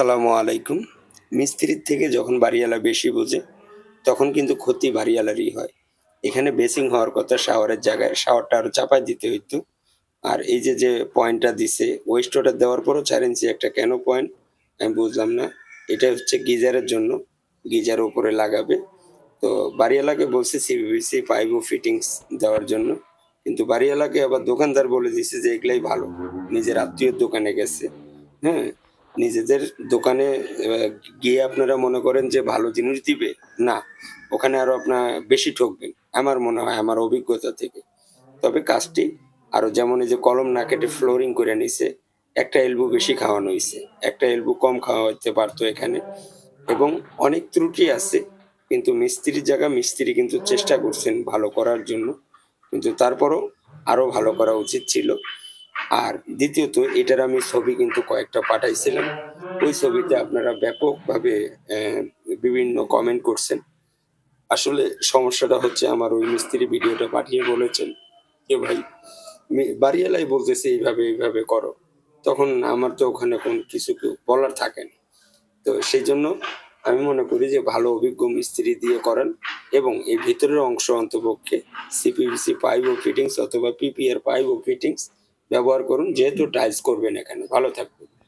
আসসালামু আলাইকুম। মিস্ত্রির থেকে যখন বাড়িওয়ালা বেশি বোঝে, তখন কিন্তু ক্ষতি বাড়িওয়ালারই হয়। এখানে বেসিং হওয়ার কথা শাওয়ারের জায়গায় শাওয়ারটা আরও চাপাই দিতে হইতো। আর এই যে যে পয়েন্টটা দিছে ওয়েস্ট ওয়াটার দেওয়ার পরও চার ইঞ্চি একটা কেন পয়েন্ট, আমি বুঝলাম না। এটা হচ্ছে গিজারের জন্য, গিজার ওপরে লাগাবে। তো বাড়িওয়ালাকে বলছে সিবিসি পাইপ ও ফিটিংস দেওয়ার জন্য। কিন্তু বাড়িওয়ালাকে আবার দোকানদার বলে দিছে যে, এগুলাই ভালো। নিজের আত্মীয়র দোকানে গেছে। হ্যাঁ নিজেদের দোকানে গিয়ে আপনারা মনে করেন যে ভালো জিনিস দিবে? না, ওখানে আরও আপনার বেশি ঠকবেন আমার মনে হয়, আমার অভিজ্ঞতা থেকে। তবে কাজটি আরও যেমন এই যে কলম না কেটে ফ্লোরিং করে নিছে, একটা এলবু বেশি খাওয়ানো হয়েছে একটা এলবু কম খাওয়া হতে পারতো এখানে। এবং অনেক ত্রুটি আছে, কিন্তু মিস্ত্রির জায়গা, মিস্ত্রি কিন্তু চেষ্টা করছেন ভালো করার জন্য। কিন্তু তারপরও আরও ভালো করা উচিত ছিল। আর দ্বিতীয়ত, এটার আমি ছবি কিন্তু কয়েকটা পাঠাইছিলাম। ওই ছবিতে আপনারা ব্যাপকভাবে বিভিন্ন কমেন্ট করছেন। আসলে সমস্যাটা হচ্ছে আমার ওই মিস্ত্রি ভিডিওটা পাঠিয়ে বলেছেন যে, ভাই বাড়িওয়ালাই বলতেছে এইভাবে এইভাবে করো। তখন আমার তো ওখানে কোন কিছু বলার থাকে না। তো সেই জন্য আমি মনে করি যে, ভালো অভিজ্ঞ মিস্ত্রি দিয়ে করেন এবং এই ভিতরের অংশ অন্তপক্ষে সিপিভিসি পাইপ ও ফিটিংস অথবা পিপিআর পাইপ ও ফিটিংস ব্যবহার করুন যেহেতু টাইলস করবেন এখানে। ভালো থাকবেন।